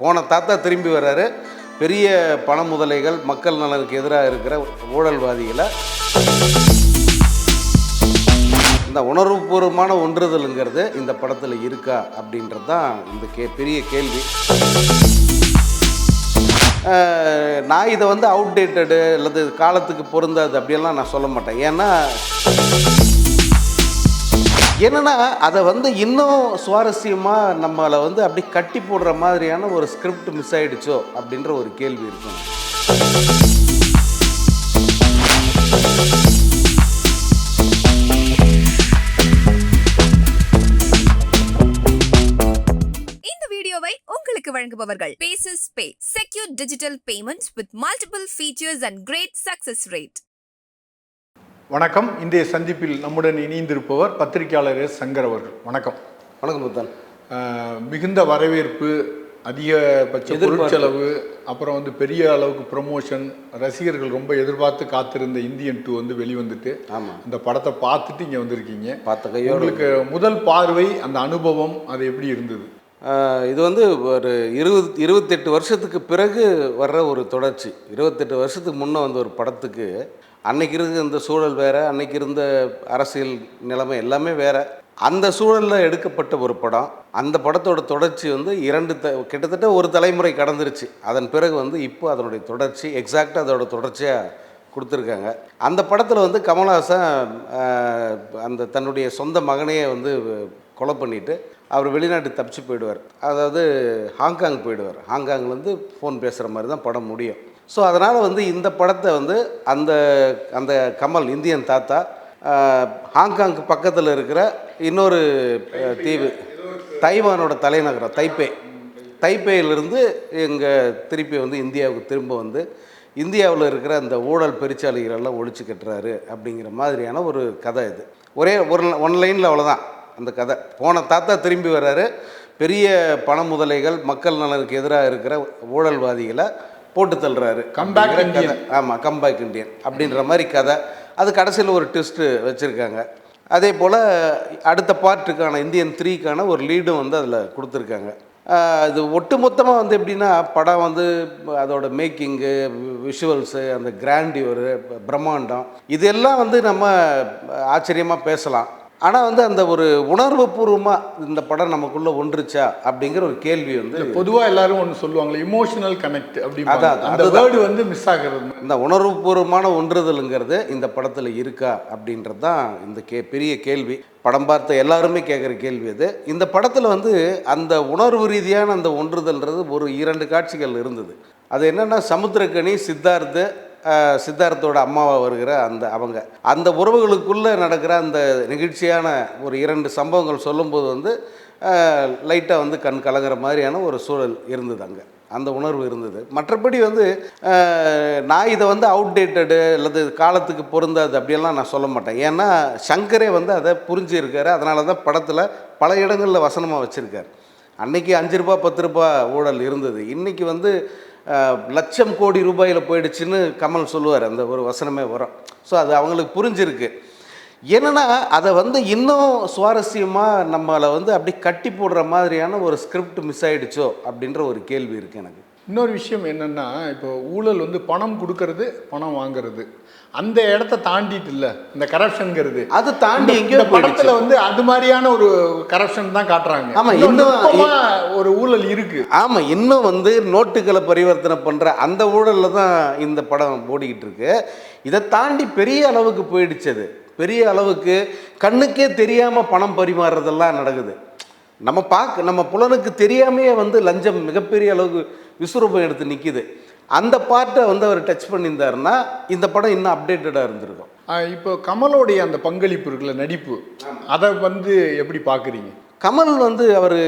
போன தாத்தா திரும்பி வர்றாரு. பெரிய பண முதலைகள் மக்கள் நலனுக்கு எதிராக இருக்கிற ஊழல்வாதிகளை. இந்த உணர்வுபூர்வமான ஒன்றுதலுங்கிறது இந்த படத்தில் இருக்கா அப்படின்றது தான் இந்த கே பெரிய கேள்வி. நான் இதை வந்து அவுடேட்டடு அல்லது காலத்துக்கு பொருந்தாது அப்படியெல்லாம் நான் சொல்ல மாட்டேன். ஏன்னா என்னன்னா அதை வந்து இன்னும் சுவாரஸ்யமாக நம்மளை வந்து அப்படி கட்டி போடுற மாதிரியான ஒரு ஸ்கிரிப்ட் மிஸ் ஆயிடுச்சோ அப்படின்ற ஒரு கேள்வி இருக்கும். இந்த வீடியோவை உங்களுக்கு வழங்குபவர்கள் bases pay secure digital payments with multiple features and great success rate வணக்கம். இன்றைய சந்திப்பில் நம்முடன் இணைந்திருப்பவர் பத்திரிகையாளர் எஸ். சங்கர் அவர்கள். வணக்கம். வணக்கம் புத்தன் மிகுந்த வரவேற்பு அதிகபட்ச. பொருட்செலவு அப்புறம் வந்து பெரிய அளவுக்கு ப்ரமோஷன் ரசிகர்கள் ரொம்ப எதிர்பார்த்து காத்திருந்த இந்தியன் டூ வந்து வெளிவந்துட்டு ஆமாம் அந்த படத்தை பார்த்துட்டு இங்கே வந்திருக்கீங்க. பார்த்த உங்களுக்கு முதல் பார்வை அந்த அனுபவம் அது எப்படி இருந்தது? இது வந்து ஒரு இருபது இருபத்தெட்டு வருஷத்துக்கு பிறகு வர்ற ஒரு தொடர்ச்சி. இருபத்தெட்டு வருஷத்துக்கு முன்னே வந்த ஒரு படத்துக்கு அன்னைக்கு இருந்த இந்த சூழல் வேறு அன்னைக்கு இருந்த அரசியல் நிலைமை எல்லாமே வேற. அந்த சூழலில் எடுக்கப்பட்ட ஒரு படம். அந்த படத்தோட தொடர்ச்சி வந்து இரண்டு த கிட்டத்தட்ட ஒரு தலைமுறை கடந்துருச்சு. அதன் பிறகு வந்து இப்போ அதனுடைய தொடர்ச்சி எக்ஸாக்டாக அதோட தொடர்ச்சியாக கொடுத்துருக்காங்க. அந்த படத்தில் வந்து கமல்ஹாசன் அந்த தன்னுடைய சொந்த மகனையே வந்து கொலை பண்ணிவிட்டு அவர் வெளிநாட்டு தப்பிச்சு போயிடுவார். அதாவது ஹாங்காங் போயிடுவார். ஹாங்காங்லேருந்து ஃபோன் பேசுகிற மாதிரி தான் படம் முடியும். ஸோ அதனால் வந்து இந்த படத்தை வந்து அந்த அந்த கமல் இந்தியன் தாத்தா ஆஹ், ஹாங்காங்க்கு பக்கத்தில் இருக்கிற இன்னொரு தீவு தைவானோட தலைநகரம் தைப்பே. தைப்பேயிலிருந்து இங்கே திருப்பி வந்து இந்தியாவுக்கு திரும்ப வந்து இந்தியாவில் இருக்கிற அந்த ஊழல் பெருச்சாளிகளெல்லாம் ஒழிச்சு கட்டுறாரு அப்படிங்கிற மாதிரியான ஒரு கதை இது. ஒரே ஒரு ஒன் லைனில் அவ்வளோதான் அந்த கதை. போன தாத்தா திரும்பி வர்றாரு. பெரிய பண முதலைகள் மக்கள் நலனுக்கு எதிராக இருக்கிற ஊழல்வாதிகளை போட்டு தள்ளுறாரு. Indian. கதை. ஆமாம் கம்பேக் இண்டியன் அப்படின்ற மாதிரி கதை. அது கடைசியில் ஒரு ட்விஸ்ட்டு வச்சுருக்காங்க. அதே போல் அடுத்த பார்ட்டுக்கான இந்தியன் த்ரீக்கான ஒரு லீடும் வந்து அதில் கொடுத்துருக்காங்க. இது ஒட்டு மொத்தமாக வந்து எப்படின்னா படம் வந்து அதோட மேக்கிங்கு விஷுவல்ஸு அந்த கிராண்டியூரு பிரம்மாண்டம் இதெல்லாம் வந்து நம்ம ஆச்சரியமாக பேசலாம். ஆனால் வந்து அந்த ஒரு உணர்வு பூர்வமாக இந்த படம் நமக்குள்ளே ஒன்றுச்சா அப்படிங்கிற ஒரு கேள்வி வந்து பொதுவா எல்லாரும் ஒன்று சொல்லுவாங்களே இமோஷனல் கனெக்ட் அப்படின்னு அதான், அந்த. வேர்டு வந்து மிஸ் ஆகிறது. இந்த உணர்வுபூர்வமான ஒன்றுதலுங்கிறது இந்த படத்தில் இருக்கா அப்படின்றது தான் இந்த கே பெரிய கேள்வி. படம் பார்த்த எல்லாருமே கேட்குற கேள்வி அது. இந்த படத்தில் வந்து அந்த உணர்வு ரீதியான அந்த ஒன்றுதல்ன்றது ஒரு இரண்டு காட்சிகள் இருந்தது. அது என்னென்னா சமுத்திரக்கனி சித்தார்த்து சித்தார்த்தோட அம்மாவை வருகிற அந்த அவங்க. அந்த உறவுகளுக்குள்ளே நடக்கிற அந்த நெகிழ்ச்சியான ஒரு இரண்டு சம்பவங்கள் சொல்லும்போது வந்து லைட்டாக வந்து கண் கலங்குற மாதிரியான ஒரு சூழல் இருந்தது அங்கே. அந்த உணர்வு இருந்தது. மற்றபடி வந்து நான் இதை வந்து அவுடேட்டடு அல்லது காலத்துக்கு பொருந்தாது அப்படியெல்லாம் நான் சொல்ல மாட்டேன். ஏன்னா சங்கரே வந்து அதை புரிஞ்சிருக்காரு. அதனால தான் படத்தில் பல இடங்களில் வசனமாக வச்சுருக்காரு. அன்னைக்கு அஞ்சு ரூபா பத்து ரூபா ஊழல் இருந்தது. இன்றைக்கி வந்து லட்சம் கோடி ரூபாயில் போயிடுச்சுன்னு கமல் சொல்லுவார் அந்த ஒரு வசனமே வரும். ஸோ அது அவங்களுக்கு புரிஞ்சிருக்கு. என்னென்னா அதை வந்து இன்னும் சுவாரஸ்யமாக நம்மளை வந்து அப்படி கட்டி போடுற மாதிரியான ஒரு ஸ்கிரிப்ட் மிஸ் ஆகிடுச்சோ அப்படின்ற ஒரு கேள்வி இருக்குது எனக்கு. இன்னொரு விஷயம் என்னன்னா இப்போ ஊழல் வந்து பணம் கொடுக்கறது பணம் வாங்குறது. அந்த இடத்த தாண்டிட்டு இல்ல இந்த கரப்ஷன்ங்கிறது அது தாண்டி எங்கேயோ படத்துல வந்து அது மாதிரியான ஒரு கரப்ஷன் தான் காட்டுறாங்க. ஆமா, இன்னும் ஒரு ஊழல் இருக்கு. ஆமாம் இன்னும் வந்து நோட்டுகளை பரிவர்த்தனை பண்ணுற அந்த ஊழலில் தான் இந்த படம் ஓடிக்கிட்டு இருக்கு. இதை தாண்டி பெரிய அளவுக்கு போயிடுச்சு அது. பெரிய அளவுக்கு கண்ணுக்கே தெரியாமல் பணம் பரிமாறுறதெல்லாம் நடக்குது. நம்ம பார்க்க நம்ம புலனுக்கு தெரியாமையே வந்து லஞ்சம் மிகப்பெரிய அளவுக்கு விஸ்வரூபம் எடுத்து நிற்கிது அந்த பார்ட்டை வந்து அவர் டச் பண்ணியிருந்தாருன்னா இந்த படம் இன்னும் அப்டேட்டடாக இருந்திருக்கும். இப்போ கமலோடைய அந்த பங்களிப்பு இருக்குல்ல நடிப்பு அதை வந்து எப்படி பாக்குறீங்க? கமல் வந்து அவர்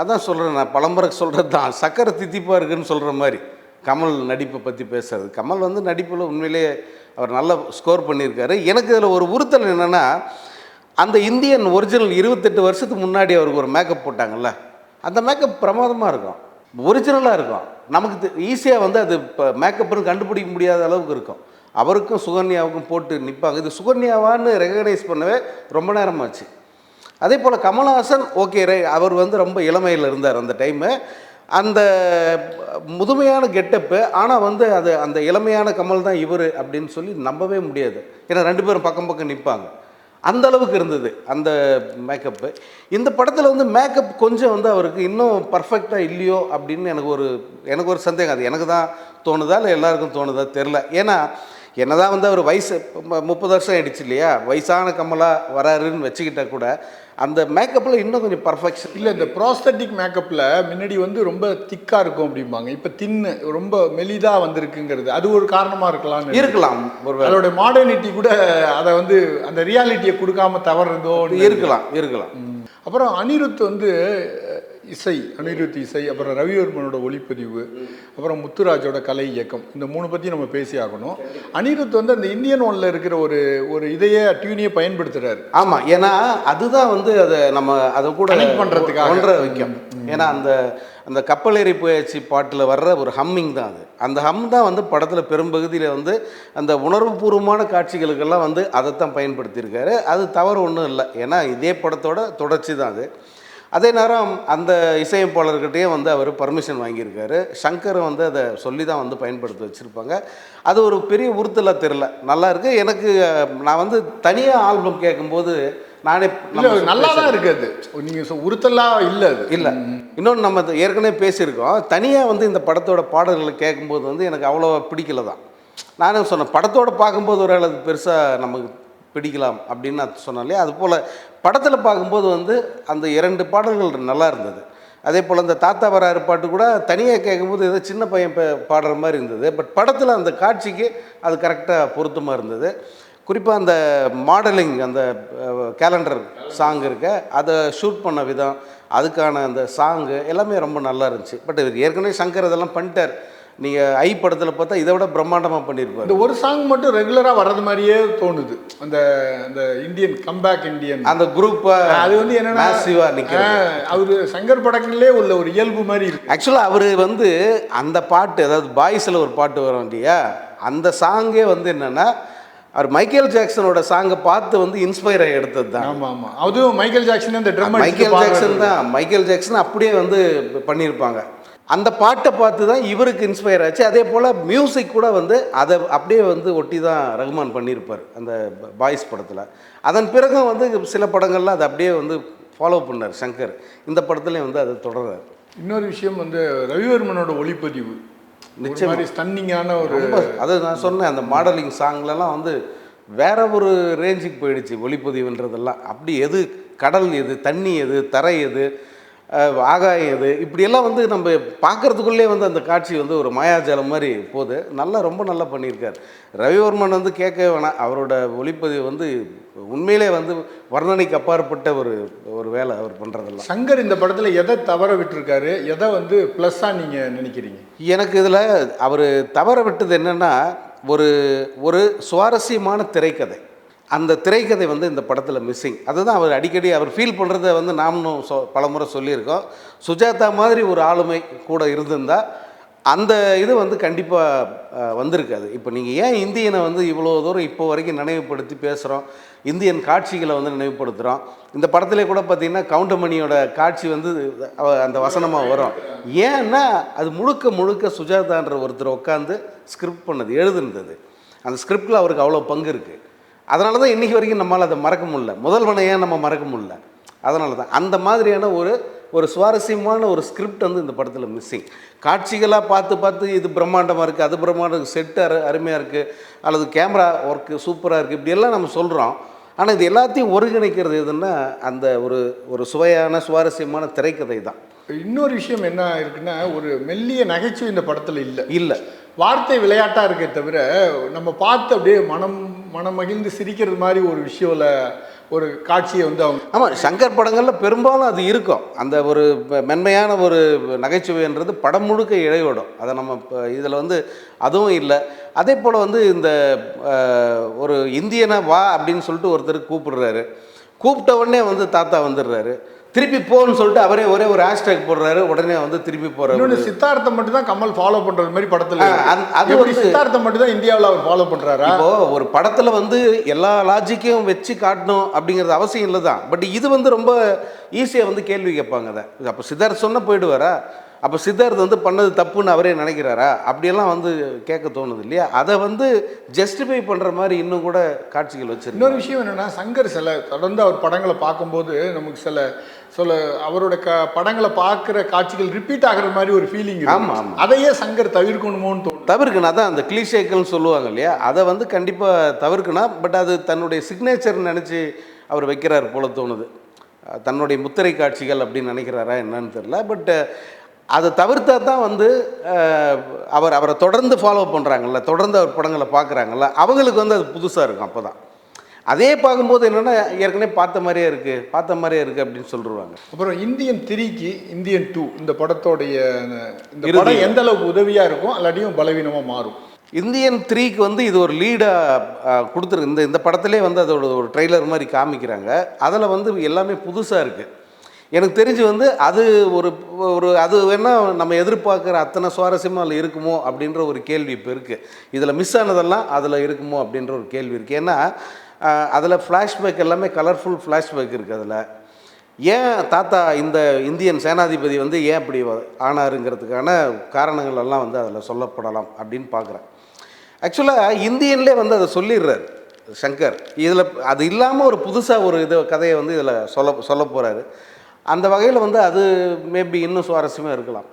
அதான் சொல்கிறேன் நான் பலமுறை சொல்கிறது தான். சக்கரை தித்திப்பாக இருக்குன்னு சொல்கிற மாதிரி கமல் நடிப்பை பற்றி பேசுறது. கமல் வந்து நடிப்பில் உண்மையிலேயே அவர் நல்லா ஸ்கோர் பண்ணியிருக்காரு. எனக்கு இதில் ஒரு உறுத்தல் என்னென்னா அந்த இந்தியன் ஒரிஜினல் இருபத்தெட்டு வருஷத்துக்கு முன்னாடி அவருக்கு ஒரு மேக்கப் போட்டாங்கல்ல அந்த மேக்கப் பிரமாதமாக இருக்கும். ஒரிஜினலாக இருக்கும். நமக்கு ஈஸியாக வந்து அது இப்போ மேக்கப்னு கண்டுபிடிக்க முடியாத அளவுக்கு இருக்கும். அவருக்கும் சுகன்யாவுக்கும் போட்டு நிற்பாங்க இது சுகன்யாவான்னு ரெகக்னைஸ் பண்ணவே ரொம்ப நேரமாச்சு அதே போல் கமல்ஹாசன் ஓகே ரை அவர் வந்து ரொம்ப இளமையில் இருந்தார் அந்த டைமு அந்த முதுமையான கெட்டப்பு ஆனால் வந்து அது அந்த இளமையான கமல் தான் இவர் அப்படின்னு சொல்லி நம்பவே முடியாது. ஏன்னா ரெண்டு பேரும் பக்கம் பக்கம் நிற்பாங்க அந்த அளவுக்கு இருந்தது அந்த மேக்கப்பு இந்த படத்தில் வந்து மேக்கப் கொஞ்சம் வந்து அவருக்கு இன்னும் பர்ஃபெக்டாக இல்லையோ அப்படின்னு எனக்கு ஒரு எனக்கு ஒரு சந்தேகம். அது எனக்கு தான் தோணுதா இல்லை எல்லாருக்கும் தோணுதா? தெரில ஏன்னா என்னதான் வந்து அவர் வயசு முப்பது வருஷம் ஆயிடுச்சு இல்லையா? வயசான கமலா வராருன்னு வச்சுக்கிட்டா கூட அந்த மேக்கப்பில் இன்னும் கொஞ்சம் பர்ஃபெக்ஷன் இல்லை இந்த ப்ராஸ்தட்டிக் மேக்கப்பில் முன்னாடி வந்து ரொம்ப திக்காக இருக்கும் அப்படிம்பாங்க. இப்போ தின்னு ரொம்ப மெலிதாக வந்திருக்குங்கிறது. அது ஒரு காரணமாக இருக்கலாம்னு இருக்கலாம் ஒரு அதோட மாடர்னிட்டி கூட அதை வந்து அந்த ரியாலிட்டியை கொடுக்காம தவறுதோ இருக்கலாம் இருக்கலாம். அப்புறம் அனிருத் வந்து இசை அனிருத் இசை அப்புறம் ரவிவர்மனோட ஒளிப்பதிவு அப்புறம் முத்துராஜோட கலை இயக்கம் இந்த மூணு பற்றி நம்ம பேசி ஆகணும். அனிருத் வந்து அந்த இந்தியன் ஒன்ல இருக்கிற ஒரு ஒரு இதையே டியூனியை பயன்படுத்துறாரு. ஆமாம் ஏன்னா அதுதான் வந்து அதை நம்ம அதை கூட பண்றதுக்காக. ஒன்ற வைக்கும். ஏன்னா அந்த அந்த கப்பலேறி போயாச்சு பாட்டில் வர்ற ஒரு ஹம்மிங் தான் அது. அந்த ஹம் தான் வந்து படத்தில் பெரும்பகுதியில் வந்து அந்த உணர்வுபூர்வமான காட்சிகளுக்கெல்லாம் வந்து அதைத்தான் பயன்படுத்தியிருக்காரு. அது தவறு ஒன்றும் இல்லை. ஏன்னா இதே படத்தோட தொடர்ச்சி தான் அது. அதே நேரம் அந்த இசையமைப்பாளர்கிட்டயும் வந்து அவர் பர்மிஷன் வாங்கியிருக்காரு. சங்கர் வந்து அதை சொல்லி தான் வந்து பயன்படுத்தி வச்சுருப்பாங்க. அது ஒரு பெரிய உறுத்தலாக தெரில நல்லா இருக்கு. எனக்கு நான் வந்து தனியாக ஆல்பம் கேட்கும்போது நானே நல்லா தான் இருக்கு அது. நீங்கள் உறுத்தலாம் இல்லை அது. இல்லை. இன்னொன்று நம்ம ஏற்கனவே பேசியிருக்கோம். தனியாக வந்து இந்த படத்தோட பாடல்களை கேட்கும்போது வந்து எனக்கு அவ்வளோ பிடிக்கல தான். நானே சொன்னேன் படத்தோட பார்க்கும்போது ஒரு அது பெருசாக நமக்கு பிடிக்கலாம் அப்படின்னு நான் சொன்னேன் இல்லையா? அது போல் படத்தில் பார்க்கும்போது வந்து அந்த இரண்டு பாடல்கள் நல்லா இருந்தது. அதே போல் அந்த தாத்தா வராரு பாட்டு கூட தனியாக கேட்கும்போது ஏதோ சின்ன பையன் இப்போ பாடுற மாதிரி இருந்தது. பட் படத்தில் அந்த காட்சிக்கு அது கரெக்டாக பொருத்தமாக இருந்தது. குறிப்பாக அந்த மாடலிங் அந்த கேலண்டர் சாங் இருக்க அதை ஷூட் பண்ண விதம் அதுக்கான அந்த சாங்கு எல்லாமே ரொம்ப நல்லா இருந்துச்சு. பட் இவர் ஏற்கனவே சங்கர் இதெல்லாம் பண்ணிட்டார். நீங்கள் ஐ படத்தில் பார்த்தா இதை விட பிரம்மாண்டமாக பண்ணியிருப்பார் இந்த ஒரு சாங் மட்டும் ரெகுலராக வர்றது மாதிரியே தோணுது. அந்த அந்த இந்தியன் கம்பேக் இந்தியன் அந்த குரூப்பை அது வந்து என்னன்னா நிற்கிறது அவர் சங்கர் படங்கள்லே உள்ள ஒரு இயல்பு மாதிரி இருக்கு. ஆக்சுவலாக அவர் வந்து அந்த பாட்டு அதாவது பாய்ஸில் ஒரு பாட்டு வரும் இல்லையா? அந்த சாங்கே வந்து என்னென்னா அவர் மைக்கேல் ஜாக்சனோட சாங்கை பார்த்து வந்து இன்ஸ்பயர் ஆகி எடுத்தது தான். ஆமா ஆமா. அதுவும் மைக்கேல் ஜாக்சன் அந்த ட்ரம் மைக்கேல் ஜாக்சன் தான். மைக்கேல் ஜாக்சன் அப்படியே வந்து பண்ணியிருப்பாங்க அந்த பாட்டை பார்த்து தான் இவருக்கு இன்ஸ்பயர் ஆச்சு. அதே போல் மியூசிக் கூட வந்து அதை அப்படியே வந்து ஒட்டி தான் ரகுமான் பண்ணியிருப்பார் அந்த பாய்ஸ் படத்தில். அதன் பிறகும் வந்து சில படங்கள்ல அதை அப்படியே வந்து ஃபாலோ பண்ணார் சங்கர். இந்த படத்துலையும் வந்து அதை தொடர்றாரு. இன்னொரு விஷயம் வந்து ரவிவர்மனோட ஒளிப்பதிவு. நிச்சயம். ஸ்டன்னிங்கான ஒரு ரொம்ப அது நான் சொன்னேன் அந்த மாடலிங் சாங்லலாம் வந்து வேற ஒரு ரேஞ்சுக்கு போயிடுச்சு ஒளிப்பதிவுன்றதெல்லாம். அப்படி எது கடல் எது தண்ணி எது தரை எது ஆகாயம் எது இப்படியெல்லாம் வந்து நம்ம பார்க்கறதுக்குள்ளே வந்து அந்த காட்சி வந்து ஒரு மாயாஜாலம் மாதிரி போகுது. நல்லா ரொம்ப நல்லா பண்ணியிருக்கார். ரவிவர்மன் வந்து கேட்க வேணாம். அவரோட ஒளிப்பதிவு வந்து உண்மையிலே வந்து வர்ணனைக்கு அப்பாற்பட்ட ஒரு ஒரு வேலை அவர் பண்ணுறதெல்லாம் சங்கர் இந்த படத்துல எதை தவற விட்டுருக்காரு? எதை வந்து ப்ளஸ்ஸா நீங்க நினைக்கிறீங்க? எனக்கு இதில் அவர் தவற விட்டது என்னென்னா ஒரு ஒரு சுவாரஸ்யமான திரைக்கதை. அந்த திரைக்கதை வந்து இந்த படத்தில் மிஸ்ஸிங் அதுதான் அவர் அடிக்கடி அவர் ஃபீல் பண்ணுறத வந்து நாமளும் சொ பலமுறை சொல்லியிருக்கோம். சுஜாதா மாதிரி ஒரு ஆளுமை கூட இருந்திருந்தால் அந்த இது வந்து கண்டிப்பாக வந்திருக்காது. இப்போ நீங்கள் ஏன் இந்தியனை வந்து இவ்வளோ தூரம் இப்போ வரைக்கும் நினைவுபடுத்தி பேசுகிறோம் இந்தியன் காட்சிகளை வந்து நினைவுபடுத்துகிறோம் இந்த படத்திலே கூட பார்த்திங்கன்னா கவுண்டமணியோட காட்சி வந்து அந்த வசனமாக வரும். ஏன்னா அது முழுக்க முழுக்க சுஜாதான்ற ஒருத்தர் உட்காந்து ஸ்கிரிப்ட் பண்ணது எழுதுனது அந்த ஸ்கிரிப்டில் அவருக்கு அவ்வளோ பங்கு இருக்குது அதனால தான் இன்றைக்கி வரைக்கும் நம்மளால் அதை மறக்க முடியல. முதல்வனை ஏன் நம்ம மறக்க முடியல? அதனால தான் அந்த மாதிரியான ஒரு ஒரு சுவாரஸ்யமான ஒரு ஸ்கிரிப்ட் வந்து இந்த படத்தில் மிஸ்ஸிங் காட்சிகளாக பார்த்து பார்த்து இது பிரம்மாண்டமாக இருக்குது அது பிரம்மாண்டம் செட்டு அரு அருமையாக இருக்குது அல்லது கேமரா ஒர்க்கு சூப்பராக இருக்குது இப்படியெல்லாம் நம்ம சொல்கிறோம் ஆனால் இது எல்லாத்தையும் ஒருங்கிணைக்கிறது எதுன்னா அந்த ஒரு ஒரு சுவையான சுவாரஸ்யமான திரைக்கதை தான் இன்னொரு விஷயம் என்ன இருக்குன்னா ஒரு மெல்லிய நகைச்சுவை இந்த படத்துல இல்லை. இல்லை. வார்த்தை விளையாட்டா இருக்கே தவிர நம்ம பார்த்து அப்படியே மனம் மனம் மகிழ்ந்து சிரிக்கிறது மாதிரி ஒரு விஷயம் ஒரு காட்சியை வந்து அவங்க ஆமாம் சங்கர் படங்களில் பெரும்பாலும் அது இருக்கும். அந்த ஒரு மென்மையான ஒரு நகைச்சுவைன்றது படம் முழுக்க இழையோடும். அதை நம்ம இப்போ இதில் வந்து அதுவும் இல்லை. அதே போல் வந்து இந்த ஒரு இந்தியனை வா அப்படின்னு சொல்லிட்டு ஒருத்தர் கூப்பிடுறாரு. கூப்பிட்ட உடனே வந்து தாத்தா வந்துடுறாரு. திருப்பி போன்னு சொல்லிட்டு அவரே ஒரே ஒரு ஹேஷ்டேக் போடுறாரு உடனே வந்து திருப்பி இன்னொன்று சித்தார்த்தம் மட்டும் தான் கமல் ஃபாலோ பண்றது மாதிரி படத்துல அது வந்து- சித்தார்த்தம் மட்டும் தான் இந்தியாவில் அவர் ஃபாலோ பண்றாரா? இப்போ ஒரு படத்துல வந்து எல்லா லாஜிக்கையும் வச்சு காட்டணும் அப்படிங்கிறது அவசியம் இல்லை தான் பட் இது வந்து ரொம்ப ஈஸியாக வந்து கேள்வி கேட்பாங்க அதை. அப்போ சித்தார்த் சொன்ன போயிடுவாரா? அப்போ சித்தார்த் வந்து பண்ணது தப்புன்னு அவரே நினைக்கிறாரா? அப்படியெல்லாம் வந்து கேட்க தோணுது இல்லையா? அதை வந்து ஜஸ்டிஃபை பண்ணுற மாதிரி இன்னும் கூட காட்சிகள் வச்சிருக்காங்க. இன்னொரு விஷயம் என்னன்னா சங்கர் சில தொடர்ந்து அவர் படங்களை பார்க்கும்போது நமக்கு சில சில அவரோட க படங்களை பார்க்குற காட்சிகள் ரிப்பீட் ஆகுற மாதிரி ஒரு ஃபீலிங் ஆமா, ஆமா. அதையே சங்கர் தவிர்க்கணுமோன்னு தோணும் தவிர்க்கணும். அதான் அந்த கிளீஷேக்கள்னு சொல்லுவாங்க இல்லையா? அதை வந்து கண்டிப்பாக தவிர்க்கணும். பட் அது தன்னுடைய சிக்னேச்சர் நினச்சி அவர் வைக்கிறார் போல தோணுது. தன்னுடைய முத்திரை காட்சிகள் அப்படின்னு நினைக்கிறாரா என்னன்னு தெரில பட் அதை தவிர்த்தா தான் வந்து அவர் அவரை தொடர்ந்து ஃபாலோ பண்ணுறாங்கல்ல தொடர்ந்து அவர் படங்களை பார்க்குறாங்கல்ல அவங்களுக்கு வந்து அது புதுசாக இருக்கும் அப்போ தான் அதே பார்க்கும்போது என்னென்னா ஏற்கனவே பார்த்த மாதிரியே இருக்குது பார்த்த மாதிரியே இருக்குது அப்படின்னு சொல்லிடுவாங்க அப்புறம் இந்தியன் த்ரீக்கு இந்தியன் டூ இந்த படத்தோடைய இந்த. படம் எந்த அளவுக்கு உதவியா இருக்கும் இல்லாட்டியும் பலவீனமா மாறும்? இந்தியன் த்ரீக்கு வந்து இது ஒரு லீடாக கொடுத்துருக்கு. இந்த இந்த படத்திலே வந்து அதோட ஒரு ட்ரெய்லர் மாதிரி காமிக்கிறாங்க. அதில் வந்து எல்லாமே புதுசாக இருக்குது எனக்கு தெரிஞ்சு வந்து அது ஒரு ஒரு அது வேணால் நம்ம எதிர்பார்க்குற அத்தனை சுவாரஸ்யமாக அதில் இருக்குமோ அப்படின்ற ஒரு கேள்வி இப்போ இருக்குது இதில் மிஸ் ஆனதெல்லாம் அதில் இருக்குமோ அப்படின்ற ஒரு கேள்வி இருக்குது ஏன்னா அதில் ஃப்ளாஷ்பேக் எல்லாமே கலர்ஃபுல் ஃப்ளாஷ்பேக் இருக்குது அதில். ஏன் தாத்தா இந்த இந்தியன் சேனாதிபதி வந்து ஏன் இப்படி ஆனாருங்கிறதுக்கான காரணங்கள் எல்லாம் வந்து அதில் சொல்லப்படலாம் அப்படின்னு பார்க்குறேன் ஆக்சுவலாக இந்தியன்லே வந்து அதை சொல்லிடுறாரு சங்கர். இதில் அது இல்லாமல் ஒரு புதுசாக ஒரு இது கதையை வந்து இதில் சொல்ல சொல்ல போகிறாரு அந்த வகையில் வந்து அது மேபி இன்னும் சுவாரஸ்யமாக இருக்கலாம்.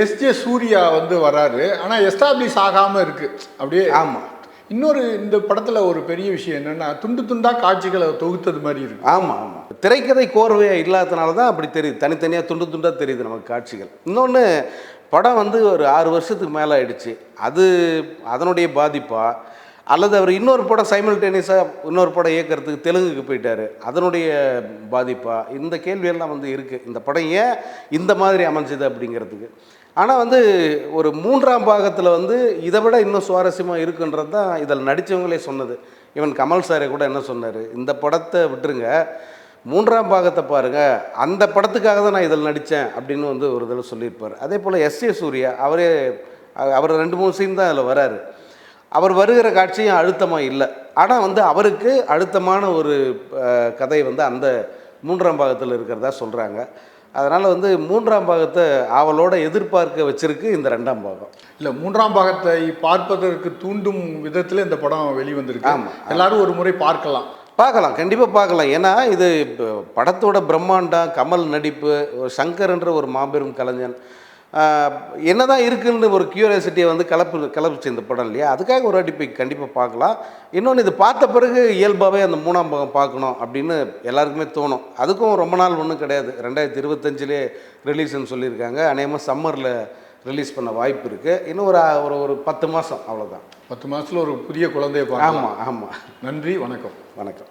எஸ்ஜே சூர்யா வந்து வராரு. ஆனா எஸ்டாப்ளிஷ் ஆகாம இருக்கு. அப்படியே ஆமாம் இன்னொரு இந்த படத்துல ஒரு பெரிய விஷயம் என்னன்னா துண்டு துண்டா காட்சிகளை தொகுத்தது மாதிரி இருக்கு. ஆமாம் ஆமாம் திரைக்கதை கோர்வையாக இல்லாதனால தான் அப்படி தெரியுது. தனித்தனியாக துண்டு துண்டாக தெரியுது நமக்கு காட்சிகள். இன்னொன்று படம் வந்து ஒரு ஆறு வருஷத்துக்கு மேலே ஆயிடுச்சு. அது அதனுடைய பாதிப்பா? அல்லது அவர் இன்னொரு படம் சைமல்டேனியஸாக இன்னொரு படம் இயக்கிறதுக்கு தெலுங்குக்கு போயிட்டார். அதனுடைய பாதிப்பாக இந்த கேள்வியெல்லாம் வந்து இருக்குது இந்த படம் ஏன் இந்த மாதிரி அமைஞ்சது அப்படிங்கிறதுக்கு. ஆனால் வந்து ஒரு மூன்றாம் பாகத்தில் வந்து இதை விட இன்னும் சுவாரஸ்யமாக இருக்குன்றது தான் இதில் நடித்தவங்களே சொன்னது. இவன் கமல் சாரை கூட என்ன சொன்னார்? இந்த படத்தை விட்டுருங்க. மூன்றாம் பாகத்தை பாருங்கள் அந்த படத்துக்காக தான் நான் இதில் நடித்தேன் அப்படின்னு வந்து ஒரு தடவை சொல்லியிருப்பார். அதே போல் எஸ் ஏ சூர்யா அவரே அவர் ரெண்டு மூணு சீன் தான் அதில் வராரு. அவர் வருகிற காட்சியும் அழுத்தமாக இல்லை. ஆனால் வந்து அவருக்கு அழுத்தமான ஒரு கதை வந்து அந்த மூன்றாம் பாகத்தில் இருக்கிறதா சொல்கிறாங்க அதனால் வந்து மூன்றாம் பாகத்தை ஆவலோட எதிர்பார்க்க வச்சிருக்கு இந்த ரெண்டாம் பாகம். இல்ல மூன்றாம் பாகத்தை பார்ப்பதற்கு தூண்டும் விதத்துல இந்த படம் வெளிவந்திருக்கு. ஆமா. எல்லாரும் ஒரு முறை பார்க்கலாம். பார்க்கலாம் கண்டிப்பாக பார்க்கலாம். ஏன்னா இது படத்தோட பிரம்மாண்டம் கமல் நடிப்பு சங்கர்ன்ற ஒரு மாபெரும் கலைஞன் ஆஹ், என்னதான் இருக்குன்னு ஒரு கியூரியாசிட்டியை வந்து கலப்பு கலப்புச்சு இந்த படம் இல்லையா? அதுக்காக ஒரு வாட்டி போய் கண்டிப்பாக பார்க்கலாம். இன்னொன்று இது பார்த்த பிறகு இயல்பாகவே அந்த மூணாம் பாகம் பார்க்கணும் அப்படின்னு எல்லாருக்குமே தோணும். அதுக்கும் ரொம்ப நாள் ஒன்றும் கிடையாது. ரெண்டாயிரத்தி இருபத்தஞ்சிலே ரிலீஸ்னு சொல்லியிருக்காங்க. அநேகமாக சம்மரில் ரிலீஸ் பண்ண வாய்ப்பு இருக்குது இன்னும் ஒரு ஒரு ஒரு பத்து மாதம் அவ்வளோதான் பத்து மாசத்துல ஒரு புதிய குழந்தைய ஆமாம் ஆமாம் நன்றி வணக்கம். வணக்கம்.